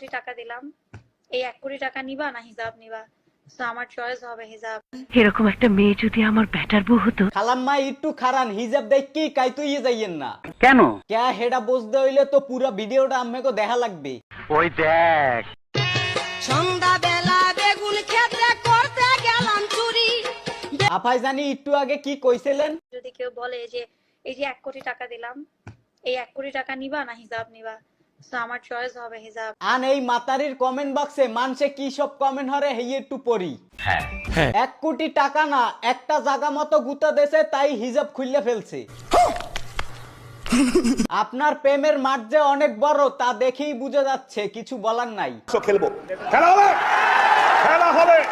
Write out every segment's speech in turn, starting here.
কোটি টাকা দিলাম। এই এক কোটি টাকা নিবা না হিসাব নিবা। তো আমার চয়েস হবে হিসাব। এরকম একটা মেয়ে যদি আমার ব্যাটার বউ হতো? খালাম্মা একটু খারান হিজাব দেখ কি কাই তুই যাইয়েন না। কেন? ক্যা হেডা বুঝতে হইলে তো পুরো ভিডিওটা দেখা লাগবে। ওই দেখ। সন্ধ্যাবেলা বেগুন ক্ষেত্রে করতে গেলাম চুরি। আফাই জানি একটু আগে কি কইছিলেন? যদি কেউ বলে যে এই যে এক কোটি টাকা দিলাম এই এক কোটি টাকা নিবা না হিসাব নিবা। আমার চয়েস হবে হিজাব। আন এই মাতারির কমেন্ট বক্সে কি সব কমেন্ট হরে হেই একটু পড়ি। এক কোটি টাকা না একটা জায়গা মতো গুতা দেশে তাই হিজাব খুললে ফেলছে। আপনার প্রেমের মাঠ যে অনেক বড় তা দেখেই বুঝে যাচ্ছে কিছু বলার নাই।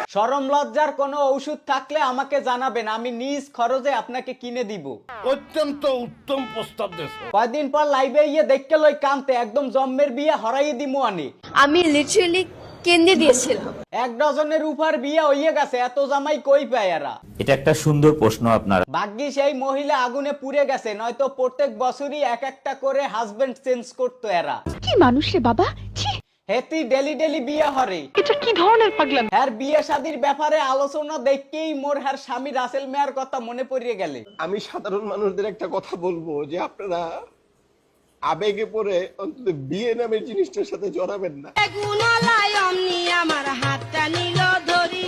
সরম লজ্জার কোনো ঔষধ থাকলে আমাকে জানাবেন আমি নিজ খরচে আপনাকে কিনে দিব। অত্যন্ত উত্তম প্রস্তাব দেশ কয়দিন পর লাইভে গিয়ে দেখতে লই কানতে একদম জম্মের বিয়ে হরাই দিমু আনে। আমি লিটারেলি কেন্দ্রে দিয়েছিলাম। এক ডজনের উপর বিয়ে হইয়ে গেছে এত জামাই কই পায় এরা? এটা একটা সুন্দর প্রশ্ন আপনার। ভাগ্যি সেই মহিলা আগুনে পুড়ে গেছে নয়তো প্রত্যেক বছরই এক একটা করে হাজবেন্ড চেঞ্জ করতো এরা। কি মানুষ রে বাবা? হেতি ডেলি ডেলি বিয়ে হরে। এটা কি ধরনের পাগলাম? হ্যার বিয়ে শাদির ব্যাপারে আলোচনা দেখকেই মোর হ্যার স্বামী রাসেল মেয়ার কথা মনে পড়িয়ে গেলে। আমি সাধারণ মানুষদের একটা কথা বলব যে আপনারা আবেগে পড়ে অন্তত বিয়ে নামের জিনিসটার সাথে জড়াবেন না। বেগুনলাই আমার হাতটা নিল ধরি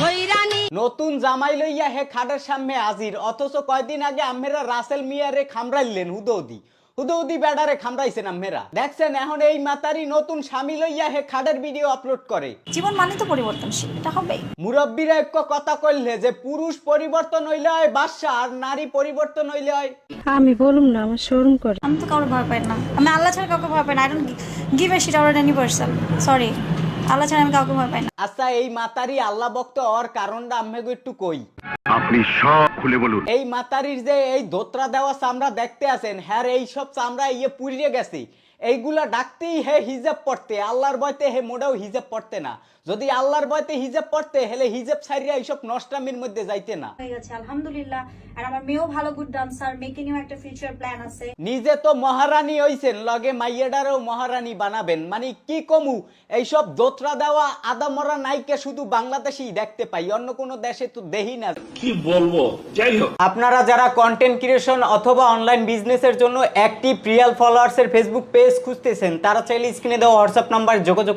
ধৈরানি নতুন জামাই লইয়া হে খাটের সামনে হাজির অথচ কয়দিন আগে আমেরা রাসেল মিয়ারে খামড়াইলেন হুদৌদি। হুদৌদি বেডারে খামড়াইছেন আমেরা দেখছেন এখন এই মাতারি নতুন স্বামী লইয়া হে খাটের ভিডিও আপলোড করে। জীবন মানে তো পরিবর্তনশীল এটা হবেই। মুরব্বীরা এক কথা কইলে যে পুরুষ পরিবর্তন হইলে হয় বাদশা আর নারী পরিবর্তন হইলে হয় আমি বলুম না আমার শোরুম করে। আমি তো কারও ভয় পাই না। আমি আল্লাহ ছাড়া কাউকে ভয় পাই না। I don't give a shit out any person sorry Allah ছাড়া আমি কাউকে ভয় পাই না। আচ্ছা এই মাতারি আল্লাহ ভক্ত হওয়ার কারণটা আম্মেগো একটু কই। আপনি সব খুলে বলুন। এই মাতারির যে এই ধোত্রা দেওয়া চামড়া দেখতে আছেন হ্যাঁ এই সব চামড়া ইয়ে পুড়িয়ে গেছে। এইগুলা ডাকতেই হে হিজাব পড়তে আল্লাহর বয়তে হে মোড়াও হিজাব পড়তে না। যদি আল্লাহর বয়তে হিজাব পড়তে হেলে হিজাব ছাড়িয়া এইসব নষ্টামির মধ্যে যাইতে না। হয়ে গেছে আলহামদুলিল্লাহ। আর আমার মেয়েও ভালো গুড ডান্সার মেয়েকে নিয়েও একটা ফিউচার প্ল্যান আছে। নিজে তো মহারানী হইছেন লগে মাইয়েডারও মহারানী বানাবেন। মানে কি কমু এইসব দোতরা দেওয়া আদামরা নাইকে শুধু বাংলাদেশেই দেখতে পাই অন্য কোনো দেশে তো দেহি না। কি বলব? যাই হোক আপনারা যারা কন্টেন্ট ক্রিয়েশন অথবা অনলাইন বিজনেসের জন্য একটি প্রিয়াল ফলোয়ার্সের ফেসবুক পেজ খুঁজতেছেন, তারা চাইলে স্ক্রিনে দেওয়া হোয়াটসঅ্যাপ নাম্বার যোগাযোগ